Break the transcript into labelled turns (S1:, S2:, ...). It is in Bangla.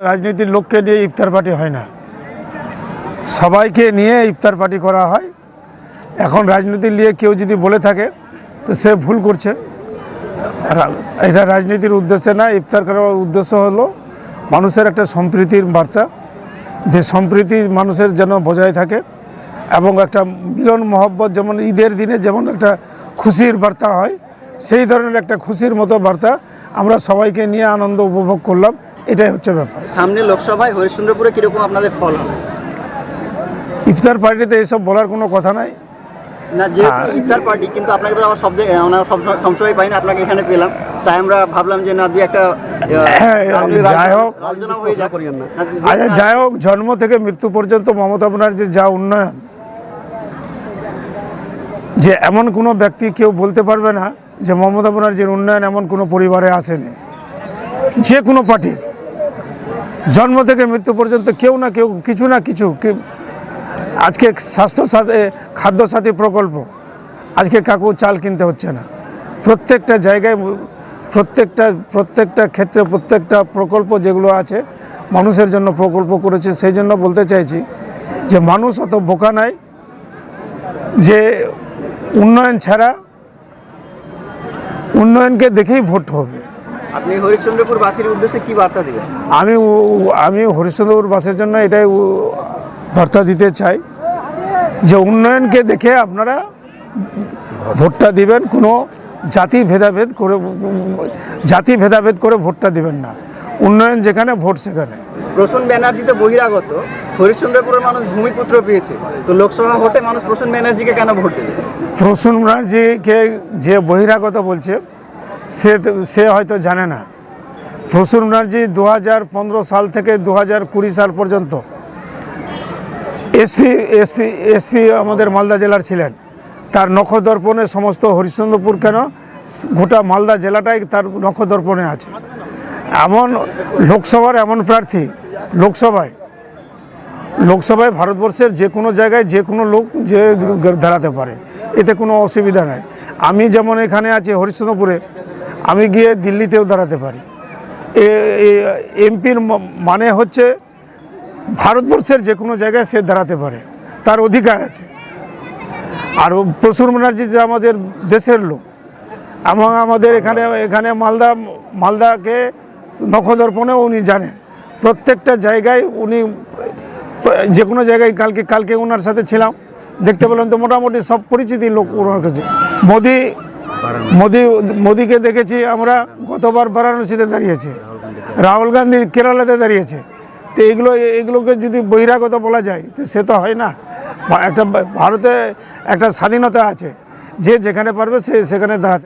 S1: রাজনীতির লোককে নিয়ে ইফতার পার্টি হয় না। সবাইকে নিয়ে ইফতার পার্টি করা হয়। এখন রাজনীতি নিয়ে কেউ যদি বলে থাকে, তো সে ভুল করছে। এটা রাজনীতির উদ্দেশ্যে না, ইফতার করার উদ্দেশ্য হলো মানুষের একটা সম্প্রীতির বার্তা। যে সম্প্রীতি মানুষের যেন বজায় থাকে এবং একটা মিলন মহব্বত, যেমন ঈদের দিনে যেমন একটা খুশির বার্তা হয়, সেই ধরনের একটা খুশির মতো বার্তা আমরা সবাইকে নিয়ে আনন্দ উপভোগ করলাম। এটাই হচ্ছে ব্যাপার।
S2: সামনে লোকসভায় হরিশ্চন্দ্রপুরে কীরকম আপনাদের ফল হবে?
S1: ইফতার পার্টিতে এসব বলার কোনো কথা নাই।
S2: না যেহেতু। ইসার পার্টি কিন্তু আপনাকে তো আবার সব জায়গায় আমরা সব সবসময় পাই না আপনাকে এখানে পেলাম। তাই আমরা ভাবলাম যে না দুই একটা
S1: হ্যাঁ, যাই হোক।
S2: হয়ে
S1: আচ্ছা যাই হোক জন্ম থেকে মৃত্যু পর্যন্ত মমতা ব্যানার্জির যা উন্নয়ন যে এমন কোনো ব্যক্তি কেউ বলতে পারবে না যে মমতা ব্যানার্জির উন্নয়ন এমন কোনো পরিবারে আসেনি। যে কোনো পার্টির। জন্ম থেকে মৃত্যু পর্যন্ত কেউ না কেউ, কিছু না কিছু আজকে স্বাস্থ্য সাথী খাদ্য সাথী প্রকল্প, আজকে কাকু চাল কিনতে হচ্ছে না। প্রত্যেকটা জায়গায়, প্রত্যেকটা প্রত্যেকটা ক্ষেত্রে, প্রত্যেকটা প্রকল্প যেগুলো আছে, মানুষের জন্য প্রকল্প করেছে, সেই জন্য বলতে চাইছি যে মানুষ অত বোকা নাই যে উন্নয়ন ছাড়া উন্নয়নকে দেখেই ভোট হবে।
S2: আপনি হরিশ্চন্দ্রপুর বাসীর উদ্দেশ্যে কি বার্তা দেবেন?
S1: আমি আমি হরিশ্চন্দ্রপুর বাসের জন্য এটাই বার্তা দিতে চাই যে উন্নয়নকে দেখে আপনারা ভোটটা দিবেন কোনো জাতি ভেদাভেদ করে জাতি ভেদাভেদ করে ভোটটা দিবেন না। উন্নয়ন যেখানে ভোট সেখানে।
S2: প্রসূন ব্যানার্জি তো বহিরাগত হরিশ্চন্দ্রপুরের মানুষ ভূমিপুত্র পেয়েছে। তো লোকসভা ভোটে মানুষ প্রসূন ব্যানার্জিকে কেন ভোট দেবে?
S1: প্রসূন ব্যানার্জিকে যে বহিরাগত বলছে সে সে হয়তো জানে না। প্রসূন ব্যানার্জি দু সাল থেকে দু সাল পর্যন্ত এসপি এসপি এসপি আমাদের মালদা জেলার ছিলেন। তার নখদর্পণে সমস্ত হরিশ্চন্দ্রপুর কেন, গোটা মালদা জেলাটাই তার নখদর্পণে আছে। এমন লোকসভার এমন প্রার্থী লোকসভায় লোকসভায় ভারতবর্ষের যে কোনো জায়গায় যে কোনো লোক যে দাঁড়াতে পারে। এতে কোনো অসুবিধা নাই। আমি যেমন এখানে আছি হরিশ্চন্দ্রপুরে আমি গিয়ে দিল্লিতেও দাঁড়াতে পারি। এমপির মানে হচ্ছে ভারতবর্ষের যে কোনো জায়গায় সে দাঁড়াতে পারে, তার অধিকার আছে। আর ও প্রসূন ব্যানার্জি যে আমাদের দেশের লোক, এবং আমাদের এখানে এখানে মালদা, মালদাকে নখদর্পণেও উনি জানেন। প্রত্যেকটা জায়গায় উনি যে কোনো জায়গায় কালকে কালকে ওনার সাথে ছিলাম। দেখতে পেলাম তো মোটামুটি সব পরিচিতি লোক ওনার কাছে। মোদি মোদি, মোদিকে দেখেছি আমরা গতবার বারাণসীতে দাঁড়িয়েছে, রাহুল গান্ধী কেরালাতে দাঁড়িয়েছে। তো এইগুলো এইগুলোকে যদি বহিরাগত বলা যায়, তো সে তো হয় না। একটা ভারতে একটা স্বাধীনতা আছে, যে যেখানে পারবে সে সেখানে দাঁড়াতে